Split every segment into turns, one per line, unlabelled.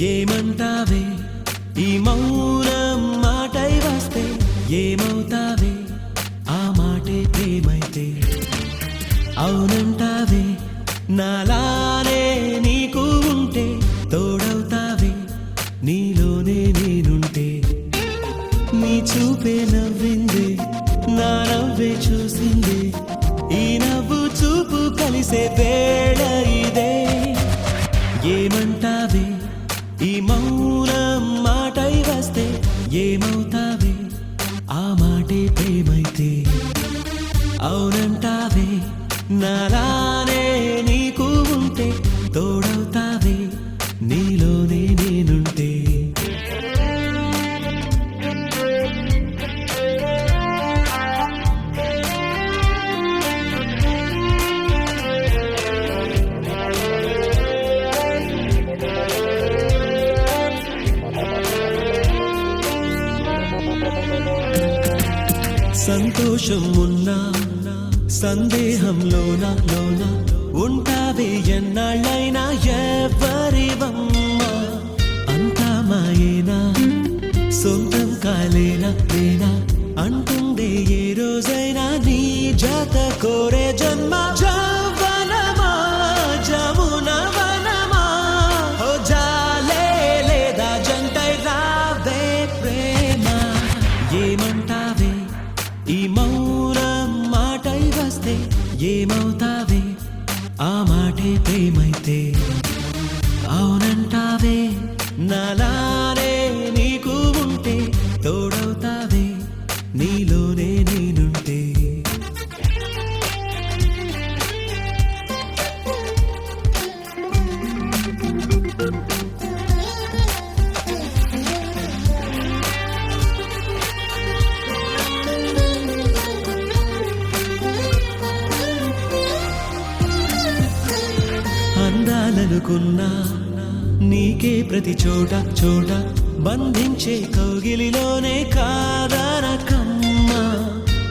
ఏమంటావే? ఈ మౌనం మాటై వస్తే ఏమవుతావే? ఆ మాటే ప్రేమైతే. అవునంటావే? నాలానే నీకు ఉంటే తోడవుతావే. నీలోనే నేనుంటే. నీ చూపే నవ్వింది నా నవ్వే చూసింది. ఈ నవ్వు చూపు కలిసే వేళ ఇదే. ఏమంటే అవునంటావే నాలానే నీకు ఉంటే తోడవుతావే నీలోనే నేనుంటే. సంతోషం ఉన్నా సందేహంలోన లోన? ఉంటావే ఎన్నాళ్ళైనా ఎవరివమ్మా? అంతా మాయేనా? సొంతం కాలేనా నేనా అంటుందే ఏ రోజైనా నీ జాత కోరే జన్మ. జావ ఏమవుతావే? ఆ మాటే ప్రేమైతే. అవునంటావే? నాలానే నీకే ప్రతి చోట చోట బంధించే కౌగిలిలోనే కాదనకమ్మా.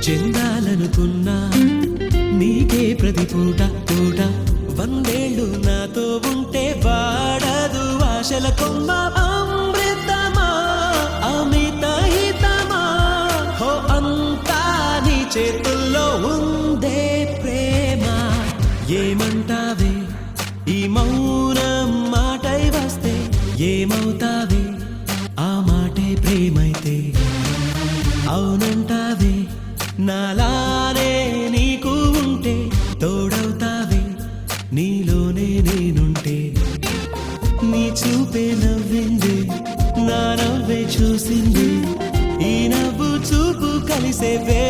చెందాలనుకున్నా నీకే ప్రతి పూట పూట వందేళ్ళు నాతో ఉంటే వాడదు ఆశల కొమ్మ. అమృతమా అమిత హితమా హో అంతా నీ చేతుల్లో ఉందే ప్రేమ. ఏమ మాటే ప్రేమైతే అవునంటావే నాలానే నీకు ఉంటే తోడవుతావే నీలోనే నేనుంటే. నీ చూపే నవ్వింది నా నవ్వే చూసింది ఈ నవ్వు చూపు కలిసే వే